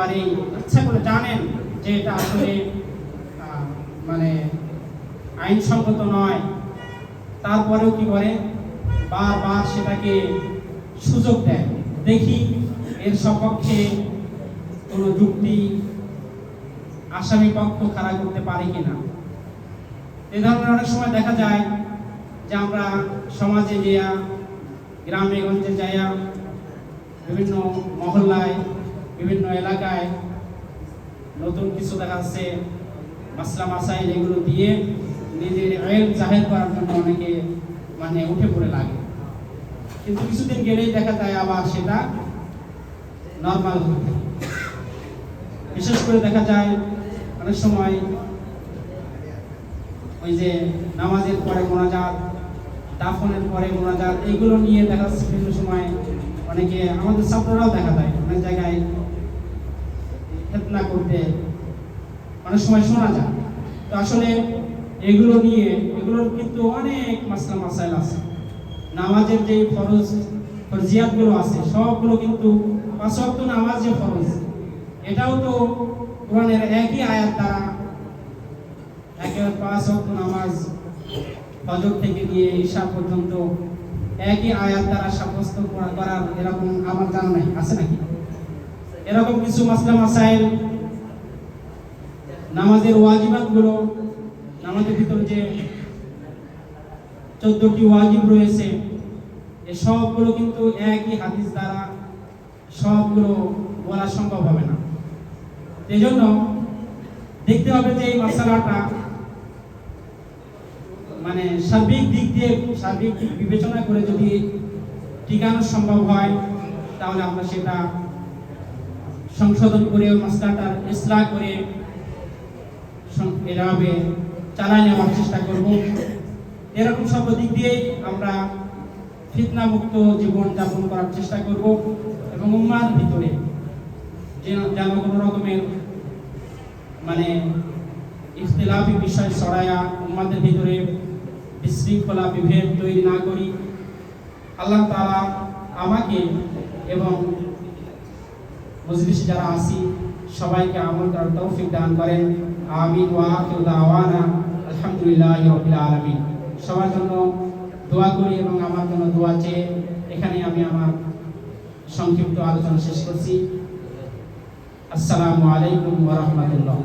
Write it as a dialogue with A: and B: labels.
A: একেবারেই ইচ্ছা করে জানেন যে এটা আসলে মানে আইনসঙ্গত নয়। তারপরেও কি করে? বারবার সেটাকে সুযোগ দেয়। দেখি এর সপক্ষে কোনো যুক্তি আসামি পক্ষ খাড়া করতে পারে কিনা। এ ধরনের অনেক সময় দেখা যায় যে আমরা সমাজে যেয়া গ্রামে গঞ্জে যাইয়া বিভিন্ন মহল্লায় বিভিন্ন এলাকায় নতুন কিছু দেখা যাচ্ছে মাসলা মাসাইল এগুলো দিয়ে নিজের আইন জাহের করার জন্য অনেকে মানে উঠে পড়ে লাগে। কিন্তু কিছুদিন গেলেই দেখা যায় আবার সেটা নর্মাল হয়ে বিশেষ করে দেখা যায় অনেক সময় ওই যে নামাজের পরে মোনাজাত, দাফনের পরে মোনাজাত, এগুলো নিয়ে দেখা যাচ্ছে বিভিন্ন সময় অনেকে আমাদের ছাত্ররাও দেখা যায়, অনেক জায়গায় ফেতনা করতে অনেক সময় শোনা যায়। তো আসলে এগুলো নিয়ে, এগুলোর কিন্তু অনেক মাসলা মাসাইল আছে। নামাজের যে ফরজ, ফরজিয়াতগুলো আছে, সবগুলো কিন্তু পাঁচ ওয়াক্ত নামাজ যে ফরজ, এটাও তো কোরআনের একই আয়াত দ্বারা একেবারে পাঁচ নামাজ ফজর থেকে নিয়ে ঈশা পর্যন্ত একই আয়াত দ্বারা সাব্যস্ত করা- এরকম আমার জানা নাই, আছে নাকি? এরকম কিছু মাসলা মাসাইল, নামাজের ওয়াজিবাতগুলো নামাজের ভিতরে যে চোদ্দটি ওয়াজিব রয়েছে এই সবগুলো কিন্তু একই হাদিস দ্বারা সবগুলো বলা সম্ভব হবে না। এই জন্য দেখতে হবে যে এই মশালাটা মানে সার্বিক দিক দিয়ে, সার্বিক দিক বিবেচনা করে যদি টিকানো সম্ভব হয়, তাহলে আমরা সেটা সংশোধন করে মশলাটার ইসলাহ করে এভাবে চালাই নেওয়ার চেষ্টা করব। এরকম সব দিক দিয়েই আমরা ফিতনা মুক্ত জীবন যাপন করার চেষ্টা করব এবং উম্মার ভিতরে যেন কোনো রকমের মানে ইখতিলাফি বিষয় ছড়ায়া উম্মাদের ভিতরে বিশৃঙ্খলা, বিভেদ তৈরি না করি। আল্লাহ তাআলা আমাকে এবং মজলিসে যারা আসি সবাইকে আমল করার তৌফিক দান করেন। আমিন ওয়া দাওয়ানা। আলহামদুলিল্লাহি আলামিন। সবার জন্য দোয়া করি এবং আমার জন্য দোয়া চেয়ে এখানে আমি আমার সংক্ষিপ্ত আলোচনা শেষ করছি। আসসালামু আলাইকুম ওয়া রাহমাতুল্লাহ।